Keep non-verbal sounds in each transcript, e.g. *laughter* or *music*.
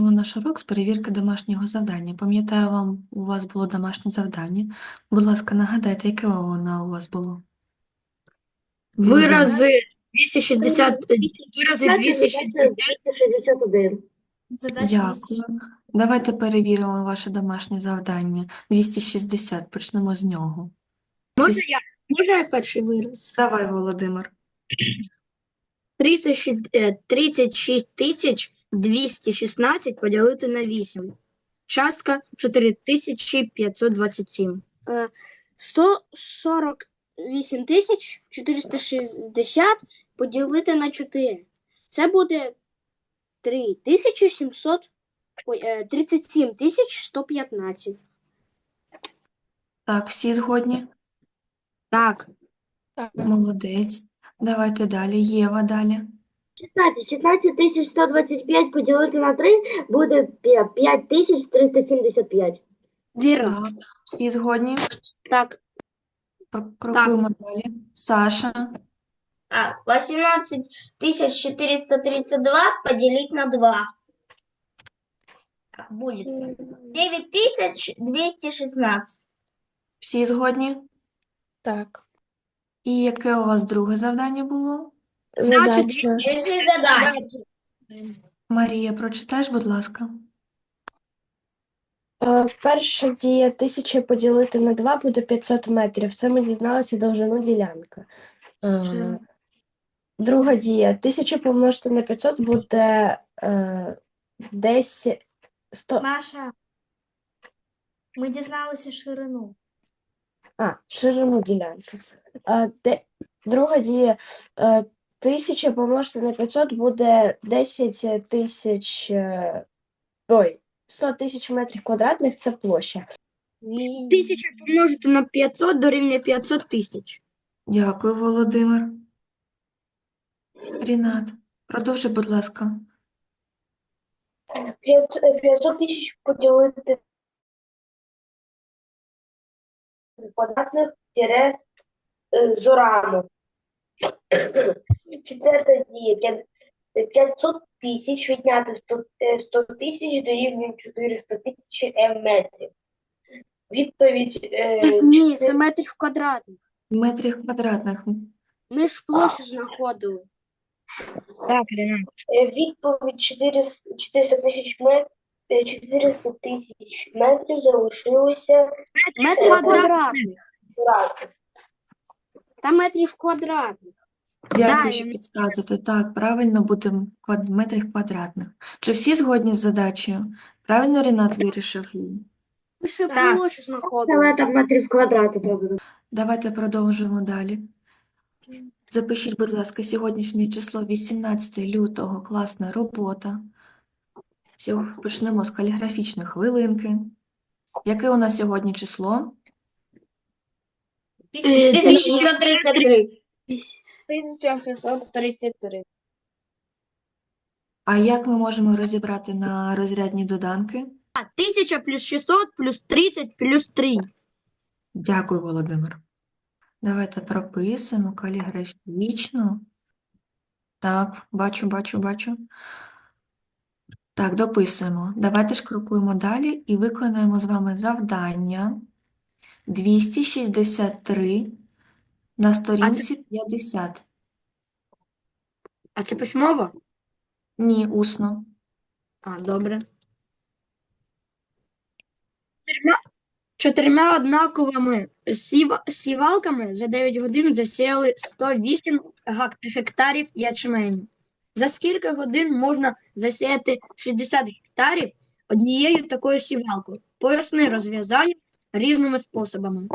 Наш урок з перевірки домашнього завдання. Пам'ятаю, вам у вас було домашнє завдання. Будь ласка, нагадайте, яке воно у вас було? Вирази 260, вирази 260, 261. Дякую. Давайте перевіримо ваше домашнє завдання. 260, почнемо з нього. Можна я, можна я перший вираз? Давай, Володимир. 36 е, 36 тисяч 216 поділити на 8. Частка 4527. 148 тисяч 460 поділити на 4. Це буде 3700, ой, е, 37 тисяч 115. Так, всі згодні? Так, Молодець. Давайте далі. Єва далі. 16. 16 125 поділити на 3 буде 5 тисяч 375. Вірно. Так, всі згодні? Так. Крокуємо далі. Саша. А, 18 432 поделить на 2. Будет 9216. Всі згодні? Так. І яке у вас друге завдання було? Значить, задачу. Марія, прочитаєш, будь ласка. Е, Перша дія 1000 поділити на 2 буде 500 метрів. Це ми дізналися довжину ділянки. Е, Друга дія 1000 помножити на 500 буде е, 10, 100, Маша, ми дізналися ширину. а, ширину ділянки. Е, де, друга дія е, 1000 помножити на 500 буде 10 тисяч, е, ой, 100 тисяч метрів квадратних – це площа. 1000 помножити на 500 дорівнює 500 тисяч. Дякую, Володимир. Рінат, продовжуй, будь ласка. 500 тисяч поділити квадратних тире е, зорами. Четверта дія. П'ят- 500 тисяч відняти 100 е, 100 тисяч дорівнює 400 тисяч метрів. Відповідь е, Ні, це метрів квадратних. Метрів квадратних. Ми ж площу знаходили. Так, Ренат. Е, Відповідь 400 400 тисяч метрів. 400 тисяч метрів залишилося Метрів Е, квадратних. брати. Та метрів квадратних. Дякую, Да, що я- підказуєте. Так, правильно буде в метрах квадратних. Чи всі згодні з задачею? Правильно Рінат вирішив її? Ще Так. площу Але метрів квадрати треба. Давайте продовжимо далі. Запишіть, будь ласка, сьогоднішнє число 18 лютого, класна робота. Сьо- Почнемо з каліграфічної хвилинки. Яке у нас сьогодні число? Е, 1633. 1633. А як ми можемо розібрати на розрядні доданки? А, 1000 плюс 600 плюс 30 плюс 3. Дякую, Володимир. Давайте прописуємо каліграфічно. Так, бачу, бачу, бачу. Так, дописуємо. Давайте ж крокуємо далі і виконаємо з вами завдання 263 на сторінці 50. А це письмово? Ні, усно. А, добре. Чотирма- Чотирма однаковими сів- сівалками за 9 годин засіяли 108 гектарів ячменю. За скільки годин можна засіяти 60 гектарів однією такою сівалкою? Поясни розв'язання різними способами.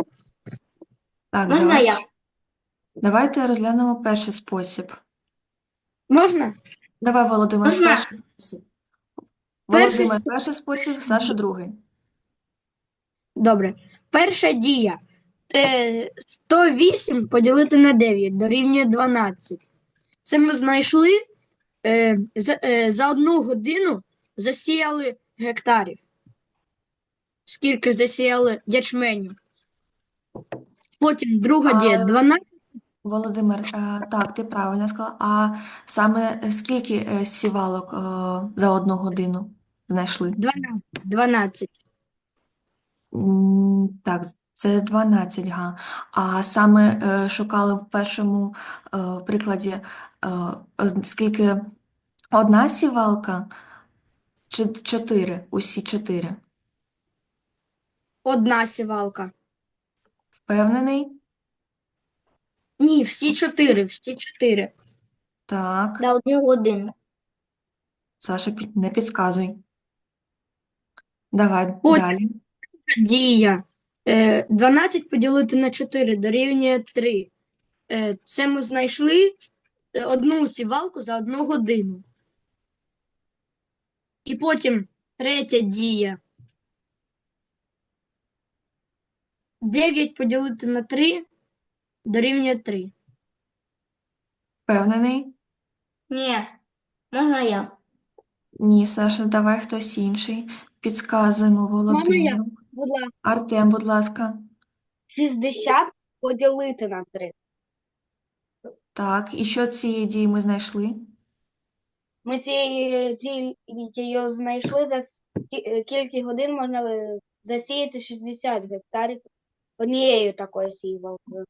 Так, Можна давайте, я? Давайте розглянемо перший спосіб. Можна? Давай, Володимир, Можна? перший спосіб. Перший Володимир, перший спосіб, Саша другий. Добре. Перша дія. Е, 108 поділити на 9 дорівнює 12. Це ми знайшли е, за, е, за одну годину засіяли гектарів. Скільки засіяли ячменю. Потім друга дія. А, 12. Володимир, е, так, ти правильно сказала. А саме скільки е, сівалок е, за одну годину? знайшли? 12. 12. М, Так, це 12 га. А саме е, шукали в першому е, прикладі, е, скільки одна сівалка чи чотири? Усі чотири. Одна сівалка. Впевнений? Ні, всі чотири, всі чотири. Так, На одну годину. Саша, не підказуй. Давай Ой. далі. Дія. Е, 12 поділити на 4 дорівнює 3. Е, Це ми знайшли е, одну сівалку за одну годину. І потім третя дія. 9 поділити на 3 дорівнює 3. Впевнений? Ні, можна я. Ні, Саша, давай хтось інший. Підказуємо Володимиру. Будь ласка, Артем, будь ласка. 60 поділити на 3. Так, і що цієї дії ми знайшли? Ми цією дією знайшли за скі- кілька годин можна е, засіяти 60 гектарів однією такою сівалкою.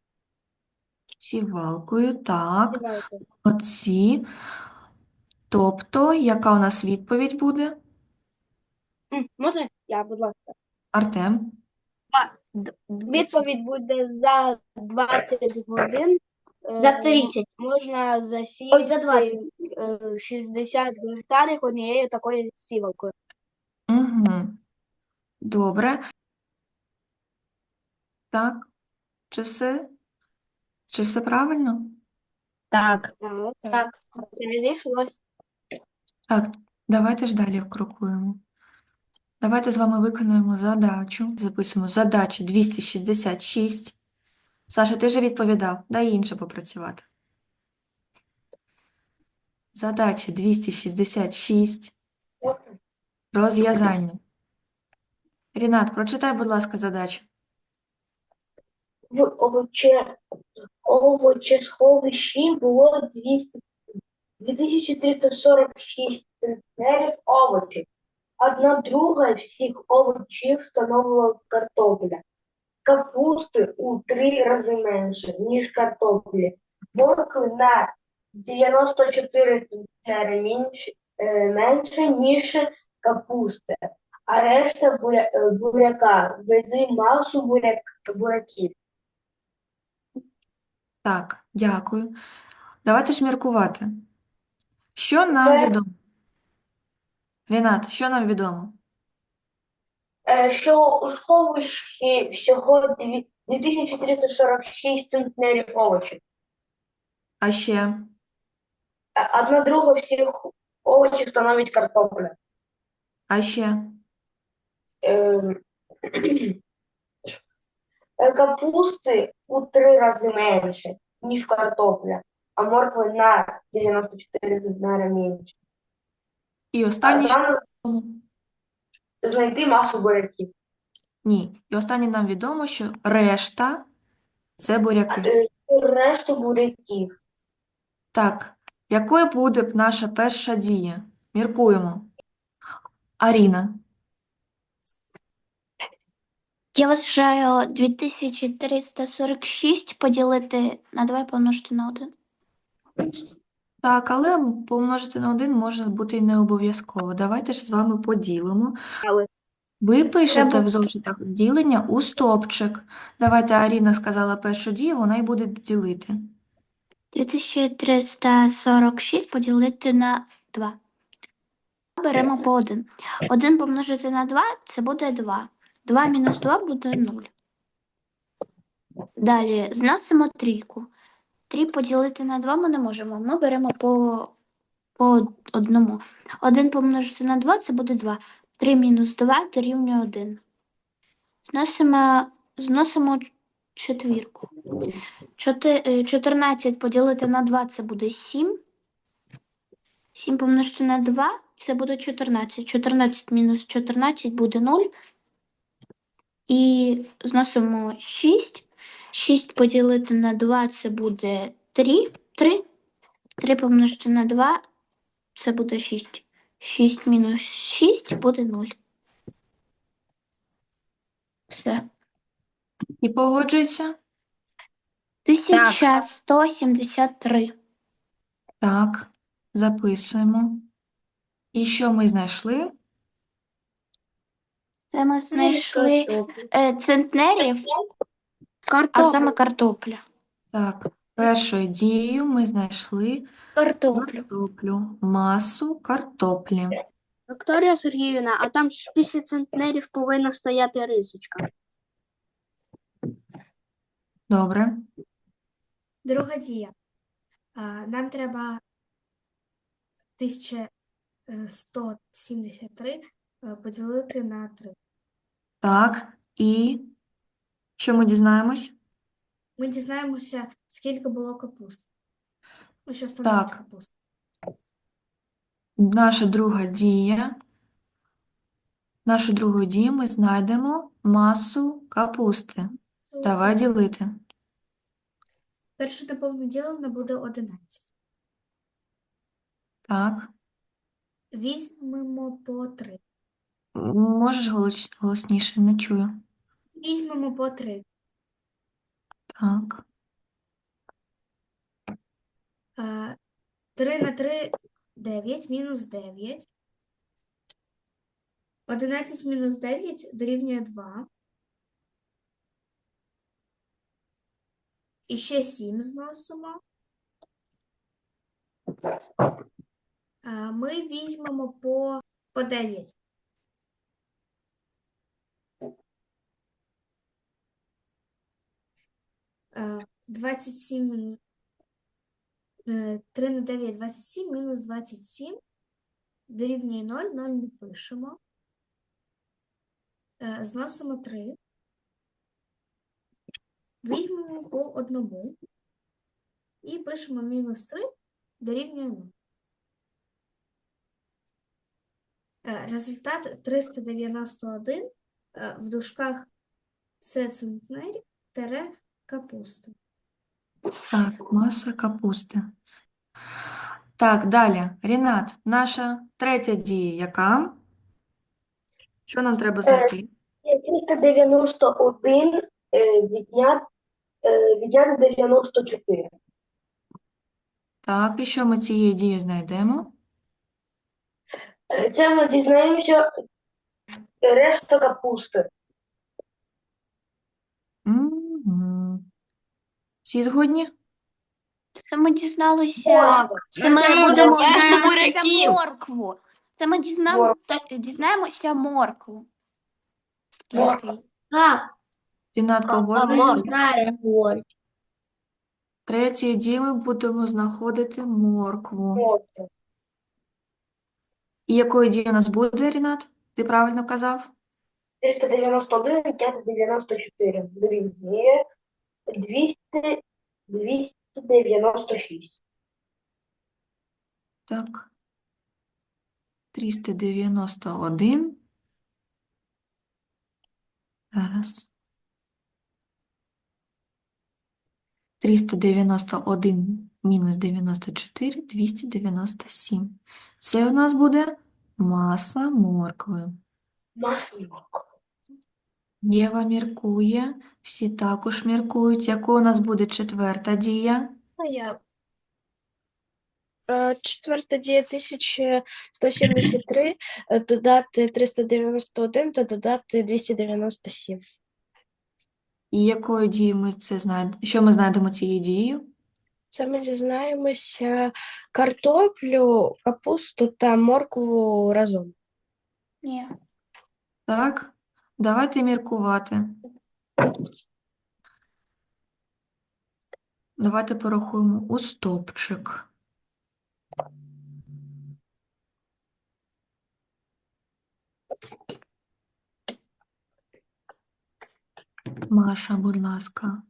Сівалкою, так. Сівалкою. Оці. Тобто, яка у нас відповідь буде? М, Можна я, будь ласка? Артем? Д- Відповідь буде за 20 годин. е, За 30. Можна Ой, за 20. е, 60 гектарів однією такою сівалкою. Угу. Добре. Так. Чи все? Чи все правильно? Так. Так, Так. Так, давайте ж далі крокуємо. Давайте з вами виконуємо задачу. Записуємо задача 266. Саша, ти вже відповідав. Дай інше попрацювати. Задача 266. Розв'язання. Рінат, прочитай, будь ласка, задачу. В овоче... овочесховищі було 200... 2346 центнерів овочів. Одна друга всіх овочів становила картопля. Капусти у три рази менше, ніж картоплі. Моркви на 94 центнери менше, менше, ніж капусти. А решта буря... е, буряка. Веди масу буряк... буряків. Так, дякую. Давайте ж міркувати. Що нам Це- відомо? Рінат, що нам відомо? Е, що у сховищі всього дві- 2446 центнерів овочів. А ще? Е, Одна друга всіх овочів становить картопля. А ще? Ем, е, Капусти у три рази менше, ніж картопля, а моркви на 94 центнери менше. І останнє, Нам знайти масу буряків. Ні. І останнє нам відомо, що решта це буряки. Е, Решту буряків. Так, якою буде б наша перша дія? Міркуємо. Аріна. Я вважаю 2346 поділити на 2 і помножити на 1. Так, але помножити на один може бути і не обов'язково. Давайте ж з вами поділимо. Але- Ви пишете в зошитах ділення у стопчик. Давайте Аріна сказала першу дію, вона й буде ділити. 2346 поділити на 2. Беремо по 1. 1 помножити на 2 це буде 2. 2 мінус 2 буде 0. Далі зносимо трійку. 3 поділити на 2 ми не можемо. Ми беремо по, по одному. 1 помножити на 2 це буде 2. 3 мінус 2 дорівнює 1. Зносимо, зносимо четвірку. Е, 14 поділити на 2 це буде 7. 7 помножити на 2 це буде 14. 14 мінус 14 буде 0. І зносимо 6. 6 поділити на 2 це буде 3. 3. 3 помножити на 2 це буде 6. 6 мінус 6 буде 0. Все. І погоджується? 1173. Так, записуємо. І що ми знайшли? Це ми знайшли е, центнерів, а саме картопля. Так, першою дією ми знайшли Картоплю. картоплю, масу картоплі. Вікторія Сергіївна, а там ж після центнерів повинна стояти рисочка. Добре. Друга дія. А, Нам треба 1173 е, поділити на 3. Так, і що ми дізнаємось? Ми дізнаємося, скільки було капусти. Ну, що становить Так. капуста. Наша друга дія. Нашу другу дію ми знайдемо масу капусти. Давай ділити. Перше неповне ділене буде 11. Так. Візьмемо по 3. Можеш голос- голосніше, не чую. Візьмемо по 3. Так. 3 на 3 – 9, мінус 9. 11 мінус 9 дорівнює 2. І ще 7 зносимо. А, Ми візьмемо по, по 9. 27 мінус Е, 3 на 9 – 27, мінус 27 дорівнює 0, 0 не пишемо. Е, Зносимо 3. Візьмемо по одному. І пишемо мінус 3 дорівнює 0. Е, Результат 391 е, в дужках це центнер тере капуста. Так, маса капусти. Так, далі. Рінат, наша третя дія яка? Що нам треба знайти? 391 відняти, відняти 94. Так, і що ми цією дією знайдемо? Це ми дізнаємося решта капусти. Всі згодні? Це ми дізналися. Це ми будемо дізнатися моркву. Це ми дізнаємо, дізнаємося моркву. Скільки? Так, Рінат, погоджуєшся? правильно говорить. Дією ми будемо знаходити моркву. І якою дією у нас буде, Рінат? Ти правильно казав? 391 відняти 94 дорівнює 200, 296. Так. 391. Зараз. 391 мінус 94, 297. Це у нас буде маса моркви. Масло. Єва міркує, всі також міркують. Якою у нас буде четверта дія? Я Е, Четверта дія 1173, е, додати 391 та додати 297. І якою дією ми це знайдемо? Що ми знайдемо цією дією? Це ми дізнаємося картоплю, капусту та моркву разом. Ні. Так, давайте міркувати. Давайте порахуємо у стопчик. Маша, будь ласка.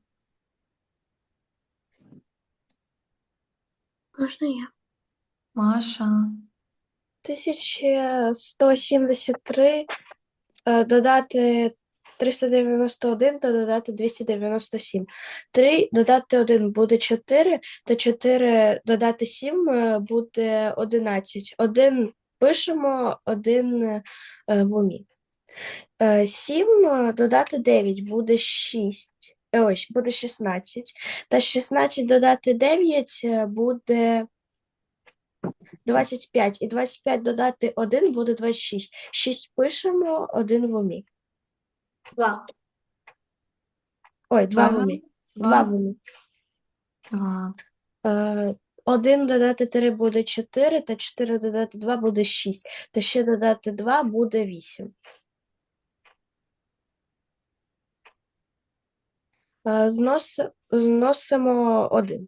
Можна я? Маша. 1173, е, додати 391 та додати 297. 3 додати 1 буде 4, та 4 додати 7 е, буде 11. 1 пишемо один е, в умі. Е, 7 додати 9 буде 6. е, Ось, буде 16. Та 16 додати 9 е, буде 25. І 25 додати 1 буде 26. 6 пишемо, 1 в умі. Два. Ой, 2 в умі. 2 в умі. Два. Е, 1 додати 3 буде 4, та 4 додати 2 буде 6. Та ще додати 2 буде 8. Е, Знос, зносимо 1.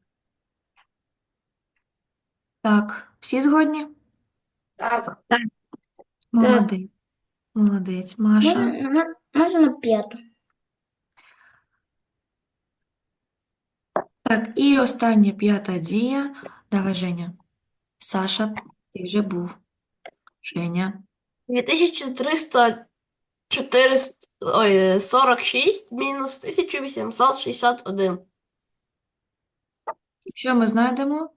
Так, всі згодні? Так. Молодець. Молодець. Маша. Можна п'яту. Так, і остання п'ята дія. Давай, Женя. Саша, ти вже був. Женя. 2300 400, ой, 46 мінус 1861. Що ми знайдемо?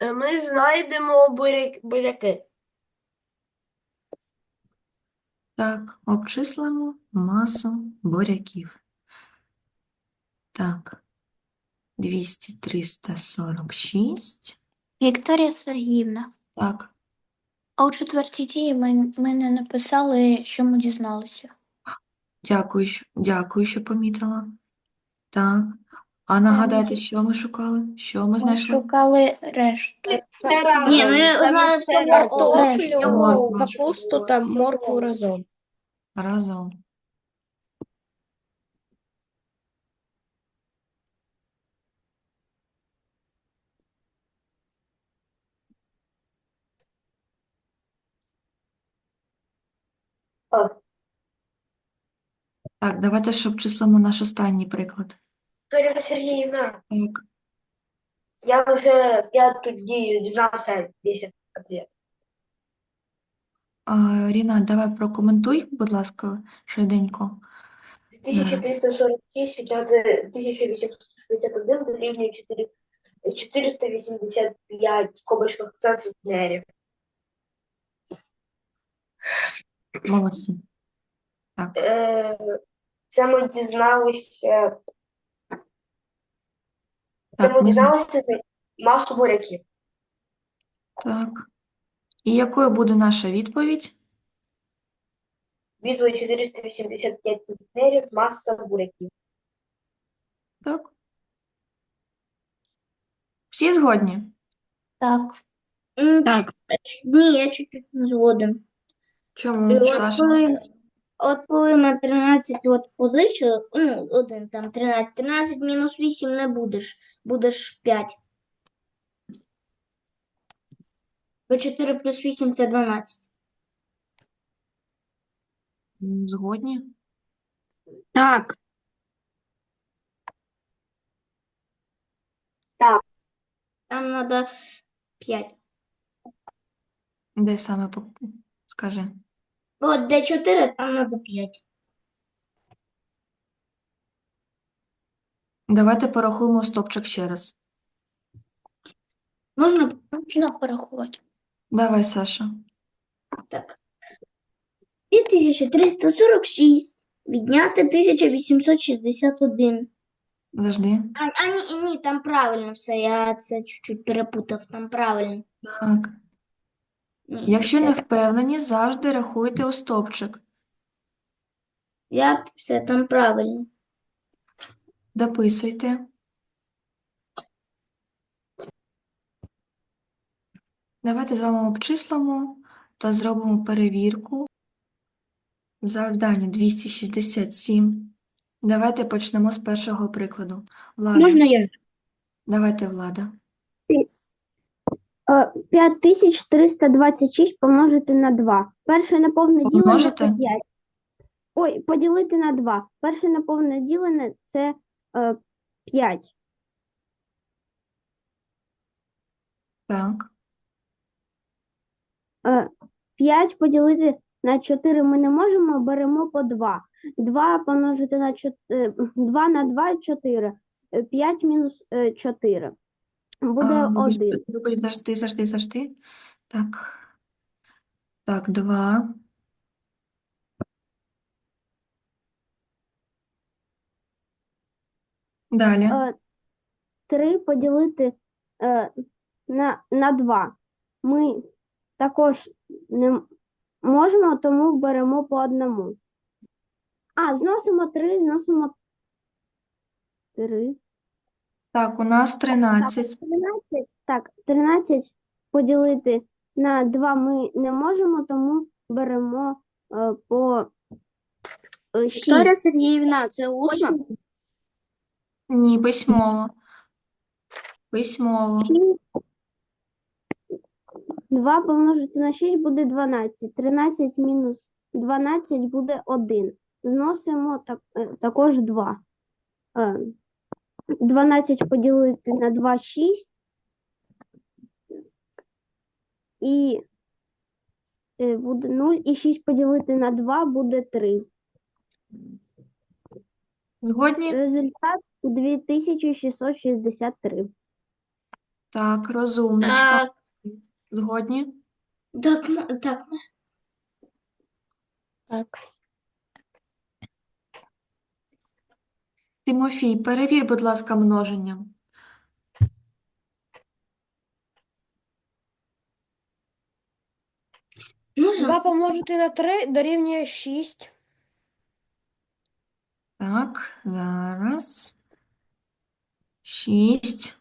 Ми знайдемо буряк, буряки. Так, обчислимо масу буряків. Так, 200, 346. Вікторія Сергіївна, Так, а у четвертій дії ми, ми не написали, що ми дізналися. дякую, що- дякую, що помітила. Так, а нагадайте, що ми шукали? Що ми Ми знайшли? шукали решту. Ні, ми знали все моркву. Решту. Капусту та моркву разом. Разом. Так. Так, давайте ж обчислимо наш останній приклад. Вікторія Сергіївна, Так, я вже п'яту дію дізнався весь ответ. а, Рінат, давай прокоментуй, будь ласка, швиденько. 1346 відняти 1861 дорівнює 4 485 скобочках центнерів. Молодці. Так, Е, Це ми дізналися, так, ми зна- дізналися масу буряків. Так. І якою буде наша відповідь? Відповідь 485 центнерів, маса буряків. Так. Всі згодні? Так. Так. Ні, я чуть-чуть не згоден. Чому, От Саша? коли, от коли ми 13 от позичили, ну, один там 13, 13 мінус 8 не будеш, будеш 5. Бо 4 плюс 8 це 12. М, Згодні? Так. Там треба 5. Де саме по- скажи? От де 4, там треба 5. Давайте порахуємо стопчик ще раз. Можна Можна порахувати. Давай, Саша. так. 2346 відняти 1861. Завжди. А, а ні, ні, там правильно все, я це чуть-чуть перепутав, там правильно. Так. Ні, Якщо не це- впевнені, завжди рахуйте у стопчик. Я все там правильно. Дописуйте. Давайте з вами обчислимо та зробимо перевірку. Завдання 267. Давайте почнемо з першого прикладу. Влада, Можна я? давайте, Влада. 5326 помножити на 2. Перше ділене Помножити? це 5. Ой, поділити на 2. Перше неповне ділене це е, 5. Так. Е, 5 поділити на 4 ми не можемо, беремо по 2. 2 помножити на 4, 2 на 2 – 4. 5 мінус е, 4. Буде А, вибач, 1. вибач, завжди, завжди, завжди. Так. Так, 2. Далі. Е, 3 поділити е, на, на 2. Ми також не можемо, тому беремо по одному. А, зносимо 3, зносимо 3. Так, у нас 13. 13, так, 13 поділити на 2 ми не можемо, тому беремо е, по е, 6. Вікторія Сергіївна, це усно? Ні, письмово. Письмово. 2 помножити на 6 буде 12. 13 мінус 12 буде 1. Зносимо так, е, також 2. Е, 12 поділити на 2 – 6. І е, буде 0. І 6 поділити на 2 буде 3. Згодні? Результат 2663. Так, розумничка. Так, Згодні? так, м- так. Так. Тимофій, перевір, будь ласка, множення. Можна? 2 помножити на 3 дорівнює 6. Так, зараз. 6.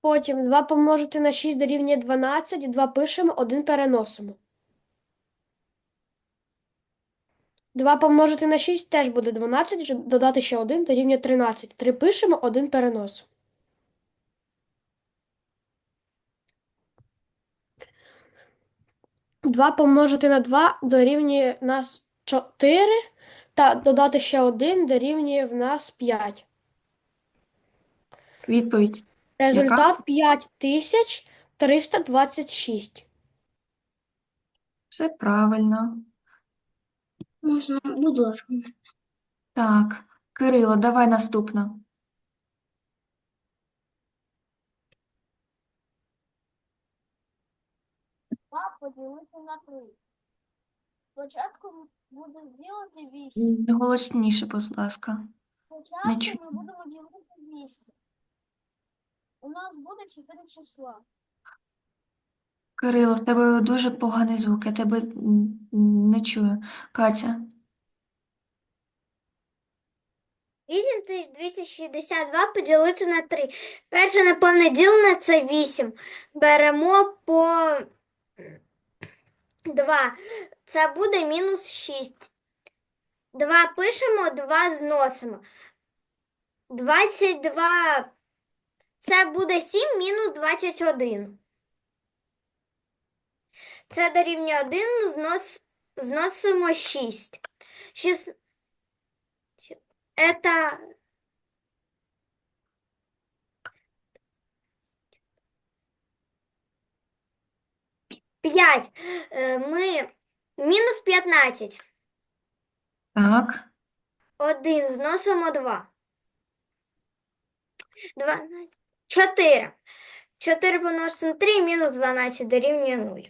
Потім 2 помножити на 6 дорівнює 12, 2 пишемо, 1 переносимо. 2 помножити на 6 теж буде 12, щоб додати ще 1 дорівнює 13. 3 пишемо, 1 переносимо. Два помножити на 2 дорівнює нас 4, та додати ще 1 дорівнює в нас 5. Відповідь. Результат 5326. Все правильно. Можна, будь ласка. Так, Кирило, давай наступно. поділити на 3. Спочатку буде ділити 8. Голосніше, будь ласка. Спочатку ми будемо ділити 8. У нас буде 4 числа. Кирило, в тебе дуже поганий звук, я тебе м, не чую. Катя. 8262 поділити на 3. Перше неповне ділене – це 8. Беремо по 2. Це буде мінус 6. 2 пишемо, 2 зносимо. 22. Це буде 7 мінус 21. Це дорівнює 1, знос, зносимо 6. 6. Это пять. Э, Мы мінус 15. Так, Один зносимо 2. 12. 4. 4 помножити на 3 мінус 12 дорівнює 0.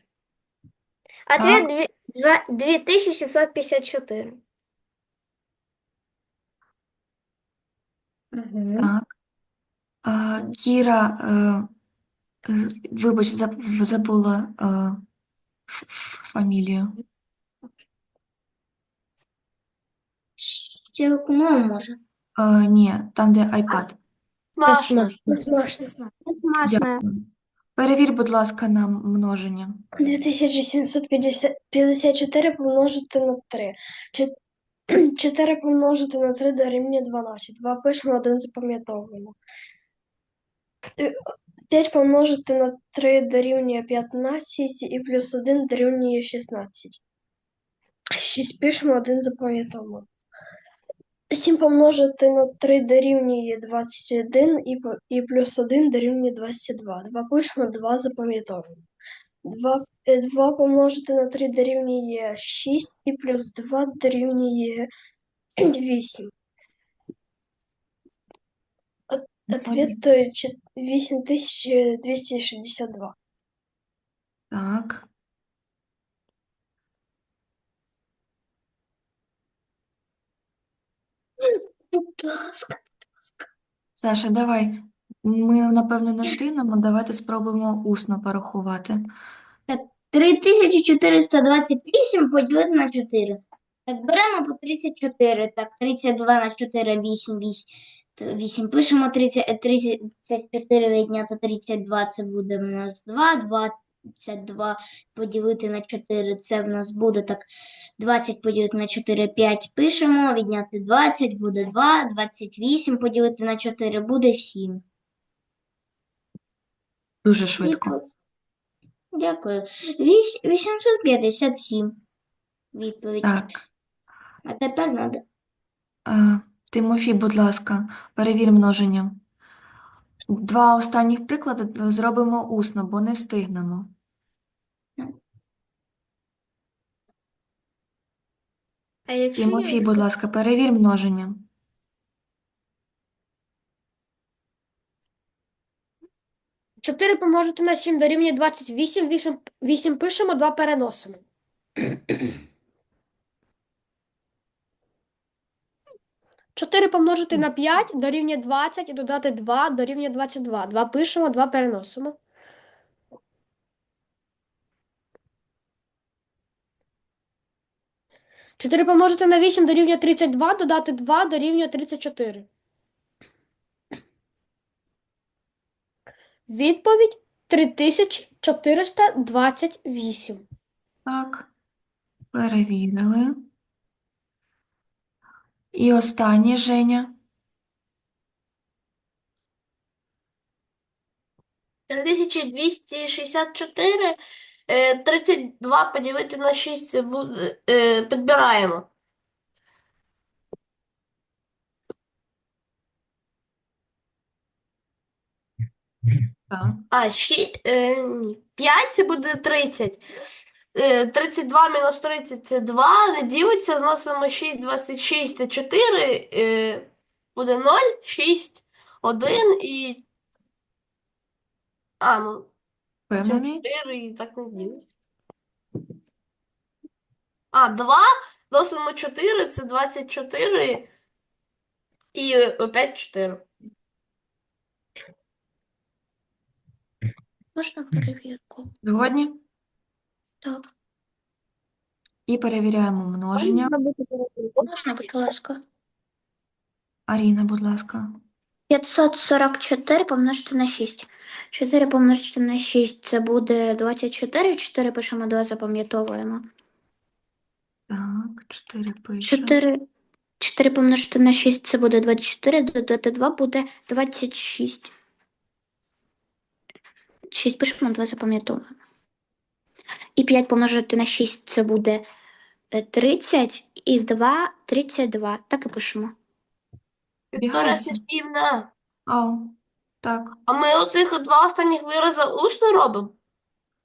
Ответ дві- два- 2754. так. А, Кіра, е, вибач, заб- забула е, ф- ф- фамілію. Ще окно може. Е, ні, там, де iPad. Маша. Смачно. Дякую. Перевір, будь ласка, нам множення. 2754 помножити на 3. 4 помножити на 3 дорівнює 12. 2 пишемо, 1 запам'ятовуємо. 5 помножити на 3 дорівнює 15 і плюс 1 дорівнює 16. 6 пишемо, 1 запам'ятовуємо. 7 помножити на 3 дорівнює 21 і, і плюс 1 дорівнює 22. 2 пишемо, 2 запам'ятовуємо. 2, 2 помножити на 3 дорівнює 6 і плюс 2 дорівнює 8. Ответ е, 8262. Так. Саша, давай. Ми, напевно, не встигнемо. Давайте спробуємо усно порахувати. 3428 поділити на 4. Так, беремо по 34, так, 32 на 4, 8, 8. 8 пишемо 30, е, 34 відняти 32, це буде в нас 2. 22 поділити на 4, це в нас буде так. 20 поділити на 4, 5 пишемо, відняти 20, буде 2. 28 поділити на 4, буде 7. Дуже швидко. Дякую. 857. Відповідь. Так. А тепер надо. Тимофій, будь ласка, перевір множення. Два останніх приклади зробимо усно, бо не встигнемо. А якщо Тимофій, я будь ласка, перевір множення. Чотири помножити на 7 дорівнює 28, 8, 8 пишемо, 2 переносимо. Чотири помножити на 5 дорівнює 20 і додати 2 дорівнює 22. 2 пишемо, 2 переносимо. Чотири помножити на 8 дорівнює 32, додати 2 дорівнює 34. Відповідь 3428. Так, перевірили. І останнє, Женя. 3264, е, 32 поділити на 6 це буде, е, підбираємо. Так. А, 6, е, ні, 5 це буде 30. Е, 32 мінус 30 це 2, не ділиться, зносимо 6, 26 та 4, е, буде 0, 6, 1 і... А, ну, Впевнений? 4 і так не ділиться. А, 2, зносимо 4, це 24 і е, опять 4. Можна перевірку? Згодні? Так. І перевіряємо множення. Можна, будь ласка. Аріна, будь ласка. 544 помножити на 6. 4 помножити на 6 це буде 24. 4 пишемо, 2 запам'ятовуємо. Так, 4 пишемо. 4, 4 помножити на 6 це буде 24, додати 2 буде 26. 6 пишемо, 2 запам'ятовуємо. І 5 помножити на 6 це буде е, 30, і 2 – 32. Так і пишемо. Вікторія? Сергіївна, Ау, так. а ми оцих два останніх вирази усно робимо?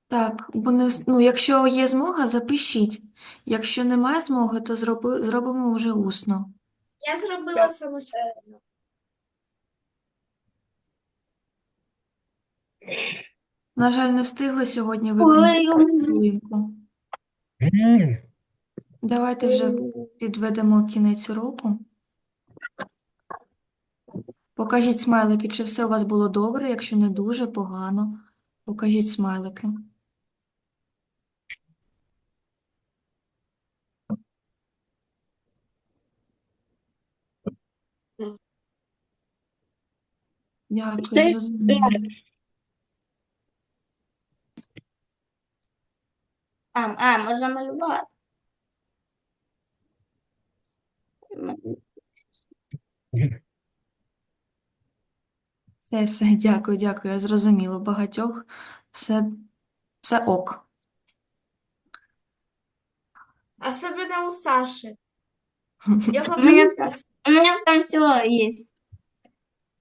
Так, бо не, вс- ну, якщо є змога, запишіть. Якщо немає змоги, то зроби, зробимо вже усно. Я зробила самостійно. На жаль, не встигли сьогодні виконати хвилинку. Давайте вже підведемо кінець уроку. Покажіть смайлики, чи все у вас було добре, якщо не дуже погано. Покажіть смайлики. Дякую, зрозуміло. А, а, можна малювати. Все, все, дякую, дякую. Я зрозуміла. У багатьох все, все ок. Особливо у Саші. *laughs* Його У мене у мене там все є.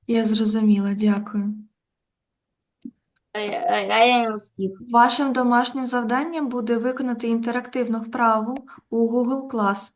Я зрозуміла, дякую. Успів. Вашим домашнім завданням буде виконати інтерактивну вправу у Google Class.